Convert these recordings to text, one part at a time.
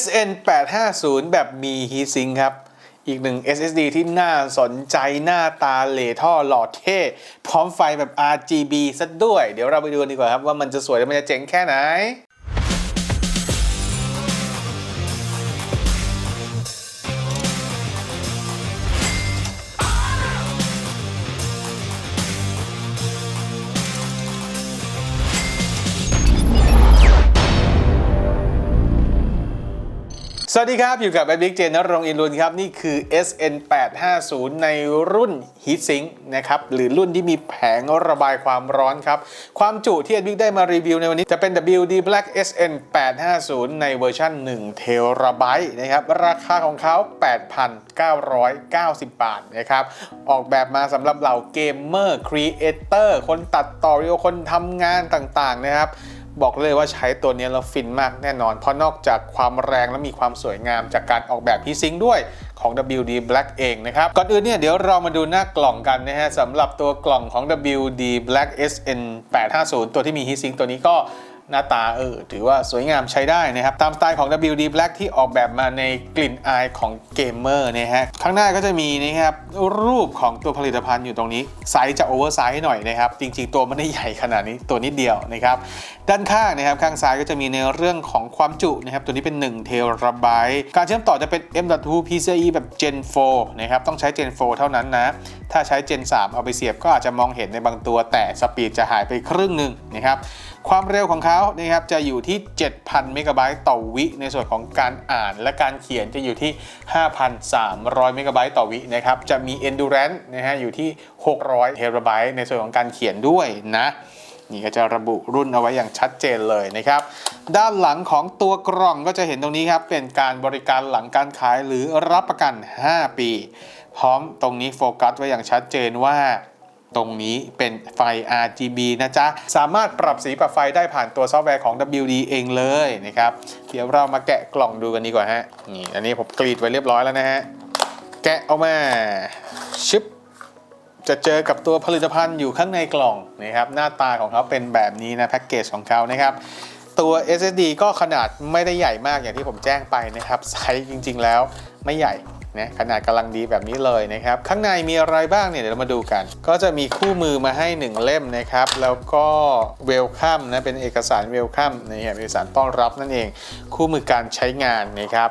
SN 850แบบมีฮีซิงครับ อีกหนึ่ง SSD ที่น่าสนใจหน้าตาเหล่ท่อหล่อเท่ พร้อมไฟแบบ RGB ซะด้วย เดี๋ยวเราไปดูกันดีกว่าครับว่ามันจะสวยและมันจะเจ๋งแค่ไหน วัสดีครับ อยู่กับไอบิ๊กเจนนรงอินรุนครับ นี่คือ SN 850ในรุ่น Heatsink นะครับ หรือรุ่นที่มีแผงระบายความร้อนครับ ความจุที่ไอบิ๊กได้มารีวิวในวันนี้ จะเป็น WD Black SN 850ในเวอร์ชัน1เทราไบต์นะครับ ราคาของเขา 8,990 บาทนะครับ ออกแบบมาสำหรับเหล่าเกมเมอร์ครีเอเตอร์คนตัดต่อวิดีโอคนทำงานต่างๆนะครับ บอกเลยว่าใช้ตัวนี้แล้วฟินมากแน่นอน เพราะนอกจากความแรงและมีความสวยงามจากการออกแบบฮีซิงด้วยของ WD Black เองนะครับ ก่อนอื่นเนี่ยเดี๋ยวเรามาดูหน้ากล่องกันนะฮะสำหรับตัวกล่องของ WD Black SN 850ตัวที่มีฮีซิงตัวนี้ก็ หน้าตาเออถือว่าสวยงามใช้ได้นะครับ ตามสไตล์ของ WD Black ที่ออกแบบมาในกลิ่นอายของเกมเมอร์นะฮะข้างหน้าก็จะมีนะครับรูปของตัวผลิตภัณฑ์อยู่ตรงนี้ ไซส์จะโอเวอร์ไซส์หน่อยนะครับ จริงๆ ตัวไม่ได้ใหญ่ขนาดนี้ตัวนิดเดียวนะครับ ด้านข้างนะครับข้างซ้ายก็จะมีในเรื่องของความจุนะครับ ตัวนี้เป็น1เทราไบต์การเชื่อมต่อจะเป็น M.2 PCIe แบบ Gen 4นะครับต้องใช้ Gen 4 เท่านั้นนะถ้าใช้ Gen 3 เอาไปเสียบก็อาจจะมองเห็นในบางตัวแต่สปีดจะหายไปครึ่งหนึ่งนะครับ ความเร็วของเขานะครับจะอยู่ที่ 7,000 เมกะไบต์ต่อวิ ในส่วนของการอ่านและการเขียนจะอยู่ที่ 5,300 เมกะไบต์ต่อวินะครับ จะมี Endurance นะฮะอยู่ที่ 600เทราไบต์ในส่วนของการเขียนด้วยนะนี่ก็จะระบุรุ่นเอาไว้อย่างชัดเจนเลยนะครับ ด้านหลังของตัวกล่องก็จะเห็นตรงนี้ครับ เป็นการบริการหลังการขายหรือรับประกัน 5 ปี พร้อมตรงนี้โฟกัสไว้อย่างชัดเจนว่า ตรงนี้เป็นไฟ RGB นะจ๊ะ สามารถปรับสีปรับไฟได้ผ่านตัวซอฟต์แวร์ของ WD เองเลยนะครับ เดี๋ยวเรามาแกะกล่องดูกันดีกว่าฮะ นี่ อันนี้ผมกรีดไว้เรียบร้อยแล้วนะฮะ แกะออกมาชึบจะเจอกับตัวผลิตภัณฑ์อยู่ข้างในกล่องนะครับ หน้าตาของเขาเป็นแบบนี้นะแพ็กเกจของเขานะครับตัว SSD ก็ขนาดไม่ได้ใหญ่มากอย่างที่ผมแจ้งไปนะครับไซส์จริงๆแล้วไม่ใหญ่ นะขนาดกำลังดีแบบนี้เลยนะครับ ข้างในมีอะไรบ้างเนี่ยเดี๋ยวเรามาดูกัน ก็จะมีคู่มือมาให้ 1 เล่มนะครับ แล้วก็เวลคัมนะเป็นเอกสารเวลคัมนะครับเอกสารต้อนรับนั่นเอง คู่มือการใช้งานนะครับ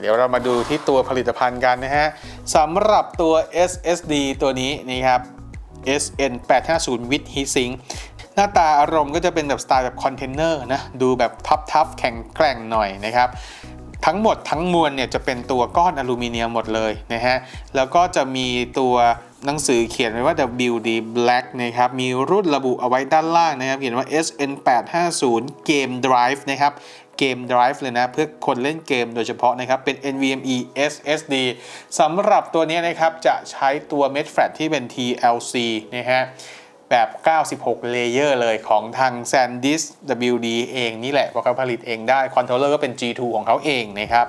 เดี๋ยวเรามาดูที่ตัวผลิตภัณฑ์กันนะฮะสำหรับตัว SSD ตัวนี้นี่ครับ SN 850 with heatsink หน้าตาอารมณ์ก็จะเป็นแบบสไตล์แบบคอนเทนเนอร์นะ ดูแบบทับทับแข็งแกร่งหน่อยนะครับ ทั้งหมดทั้งมวลเนี่ยจะเป็นตัวก้อนอลูมิเนียมหมดเลยนะฮะ แล้วก็จะมีตัวหนังสือเขียนไว้ว่า WD Black นะครับ มีรุ่นระบุเอาไว้ด้านล่างนะครับ เขียนว่า SN 850 Game Drive นะครับเกม Drive เลยนะ เพื่อคนเล่นเกมโดยเฉพาะนะครับ เป็น NVMe SSD สำหรับตัวนี้นะครับ จะใช้ตัวเม็ดแฟลชที่เป็น TLC นะฮะ แบบ 96 เลเยอร์เลยของทาง SanDisk WD เองนี่แหละเพราะเขาผลิตเองได้คอนโทรลเลอร์ก็เป็น G2 ของเขาเองนะครับ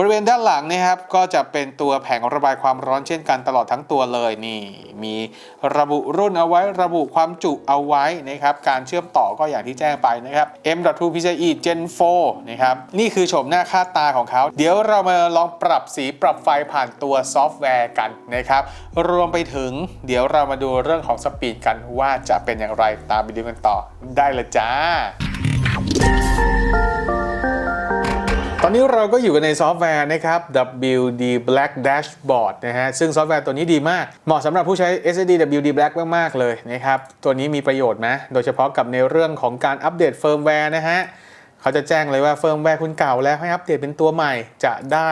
บริเวณด้านหลังนะครับก็จะเป็นตัวแผงระบายความร้อนเช่นกันตลอดทั้งตัวเลยนี่มีระบุรุ่นเอาไว้ระบุความจุเอาไว้นะครับการเชื่อมต่อก็อย่างที่แจ้งไปนะครับ M.2 PCIe Gen 4นะครับนี่คือโฉมหน้าค่าตาของเขา เดี๋ยวเรามาลองปรับสีปรับไฟผ่านตัวซอฟต์แวร์กันนะครับรวมไปถึงเดี๋ยวเรามาดูเรื่องของสปีดกันว่าจะเป็นอย่างไรตามไปดูกันต่อได้เลยจ้า นี้เราก็อยู่กันในซอฟต์แวร์นะครับ WD Black Dashboard นะฮะ ซึ่งซอฟต์แวร์ตัวนี้ดีมาก เหมาะสำหรับผู้ใช้ SSD WD Black มาก ๆ เลยนะครับ ตัวนี้มีประโยชน์นะ โดยเฉพาะกับในเรื่องของการอัปเดตเฟิร์มแวร์นะฮะ เขาจะแจ้งเลยว่าเฟิร์มแวร์คุณเก่าแล้วให้อัปเดตเป็นตัวใหม่ จะได้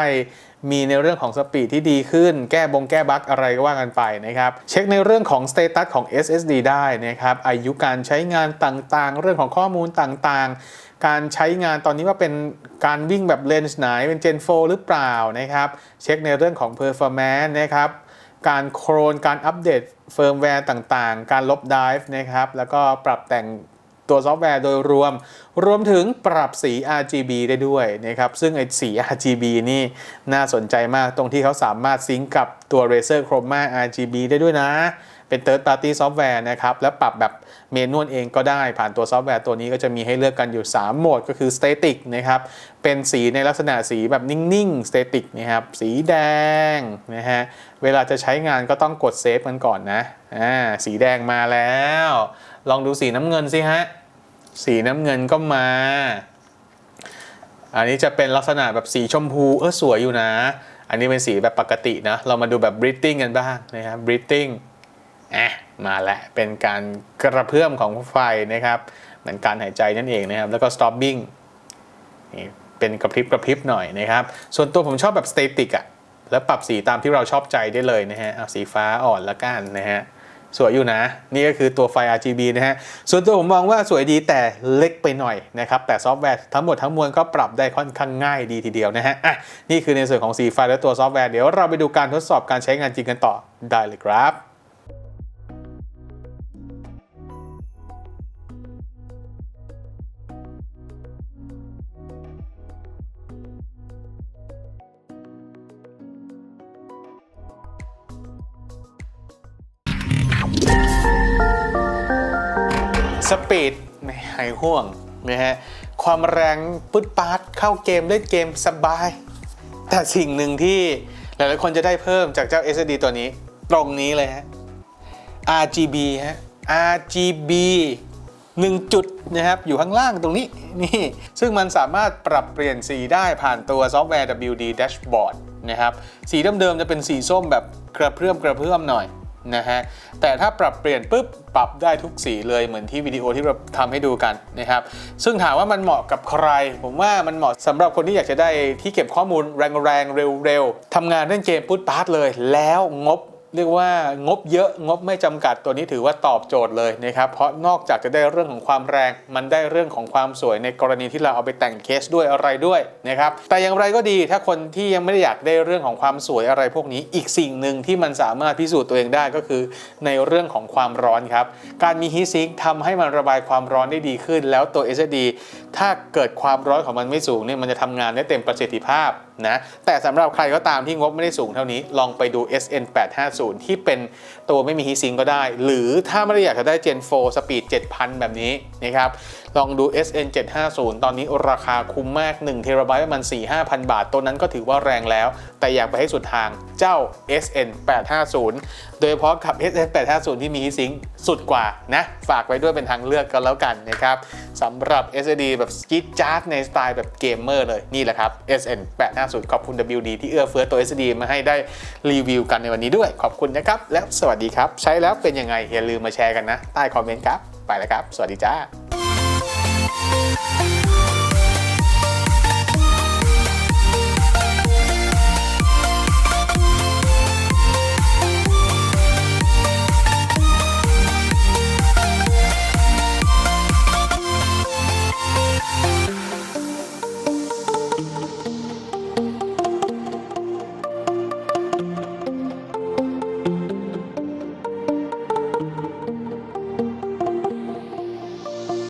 มีในเรื่องของสปีดที่ดีขึ้น แก้บงแก้บั๊กอะไรก็ว่ากันไปนะครับ เช็คในเรื่องของสเตตัสของ SSD ได้นะครับ อายุการใช้งานต่างๆ เรื่องของข้อมูลต่างๆ การใช้งานตอนนี้ว่าเป็น การวิ่งแบบเลนส์ไหนเป็น Gen 4 หรือเปล่านะครับเช็คในเรื่องของ performance นะครับการโครนการอัปเดตเฟิร์มแวร์ต่างๆ การลบไดฟ์นะครับแล้วก็ปรับแต่งตัวซอฟต์แวร์โดยรวม รวมถึงปรับสี RGB ได้ด้วยนะครับ ซึ่งไอ้สี RGB นี่น่าสนใจมากตรงที่เขาสามารถซิงก์กับตัว Razer Chroma RGB ได้ด้วยนะ เป็น third party software นะครับ แล้วปรับแบบเมนวลเองก็ได้ผ่านตัวซอฟต์แวร์ตัวนี้ก็จะมีให้เลือกกันอยู่ 3 โหมดก็คือ static นะครับ เป็นสีในลักษณะสีแบบนิ่งๆ static นะครับ สีแดงนะฮะ เวลาจะใช้งานก็ต้องกดเซฟมันก่อนนะอ่าสีแดงมาแล้ว ลองดูสีน้ำเงินสิฮะ สีน้ำเงินก็มาอันนี้จะเป็นลักษณะแบบสีชมพูเออสวยอยู่นะ อันนี้เป็นสีแบบปกตินะ เรามาดูแบบ breathing กันบ้างนะครับ breathing อะมาแล้วเป็นการกระเพื่อมของไฟนะครับเหมือนการหายใจนั่นเองนะครับ แล้วก็ stopping นี่เป็นกระพริบกระพริบหน่อยนะครับ ส่วนตัวผมชอบแบบ static อะแล้วปรับสีตามที่เราชอบใจได้เลยนะฮะเอาสีฟ้าอ่อนละกันนะฮะสวยอยู่นะ นี่ก็คือตัวไฟ RGB นะฮะ ส่วนตัวผมมองว่าสวยดีแต่เล็กไปหน่อยนะครับ แต่ซอฟต์แวร์ทั้งหมดทั้งมวลก็ปรับได้ค่อนข้างง่ายดีทีเดียวนะฮะ อะ นี่คือในส่วนของสีไฟและตัวซอฟต์แวร์ เดี๋ยวเราไปดูการทดสอบการใช้งานจริงกันต่อได้เลยครับ สปีดไม่หายห่วงนะฮะความแรงปึ๊ดปาดเข้าเกมเล่นเกมสบาย แต่สิ่งหนึ่งที่หลายๆคนจะได้เพิ่มจากเจ้า SSD ตัวนี้ ตรงนี้เลยฮะ RGB ฮะ RGB 1 จุดนะครับ อยู่ข้างล่างตรงนี้นี่ซึ่งมันสามารถปรับเปลี่ยนสีได้ผ่านตัวซอฟต์แวร์ WD Dashboard นะครับ สีเดิมๆจะเป็นสีส้มแบบกระเพื่อมกระเพื่อมหน่อย นะฮะ แต่ถ้าปรับเปลี่ยนปุ๊บปรับได้ทุกสีเลยเหมือนที่วิดีโอที่เราทำให้ดูกันนะครับ ซึ่งถามว่ามันเหมาะกับใคร ผมว่ามันเหมาะสำหรับคนที่อยากจะได้ที่เก็บข้อมูลแรงๆเร็วๆทำงานเล่นเกมปุ๊บปาร์ตเลย แล้วงบ เรียกว่างบเยอะงบไม่จำกัดตัวนี้ถือว่าตอบโจทย์เลยนะครับเพราะนอกจากจะได้เรื่องของความแรง มันได้เรื่องของความสวยในกรณีที่เราเอาไปแต่งเคสด้วยอะไรด้วยนะครับแต่อย่างไรก็ดีถ้าคนที่ยังไม่ได้อยากได้เรื่องของความสวยอะไรพวกนี้ อีกสิ่งหนึ่งที่มันสามารถพิสูจน์ตัวเองได้ก็คือ ในเรื่องของความร้อนครับการมีฮีทซิงทำให้มันระบายความร้อนได้ดีขึ้น แล้วตัว SSD ถ้าเกิดความร้อนของมันไม่สูงเนี่ยมันจะทำงานได้เต็มประสิทธิภาพ นะแต่สำหรับใครก็ตามที่งบไม่ได้สูงเท่านี้ ลองไปดู SN850 ที่เป็นตัวไม่มีฮีซิงก็ได้ หรือถ้าไม่ได้อยากจะได้ Gen 4สปีด7,000 แบบนี้นะครับ ลองดู SN750 ตอนนี้ราคาคุ้มมาก1เทราไบต์ประมาณ 4-5,000 บาท ตัวนั้นก็ถือว่าแรงแล้ว แต่อยากไปให้สุดทางเจ้า SN850 โดยเฉพาะกับ SN850 ที่มีฮีซิงสุดกว่านะ ฝากไว้ด้วยเป็นทางเลือกกันแล้วกันนะครับสำหรับ SSD แบบกิทจาร์ดในสไตล์แบบเกมเมอร์เลยนี่แหละครับสุดขอบคุณ WD ที่เอื้อเฟื้อตัว SD มาให้ได้รีวิวกันในวันนี้ด้วย ขอบคุณนะครับ และสวัสดีครับ ใช้แล้วเป็นยังไงอย่าลืมมาแชร์กันนะ ใต้คอมเมนต์ครับ ไปแล้วครับ สวัสดีจ้า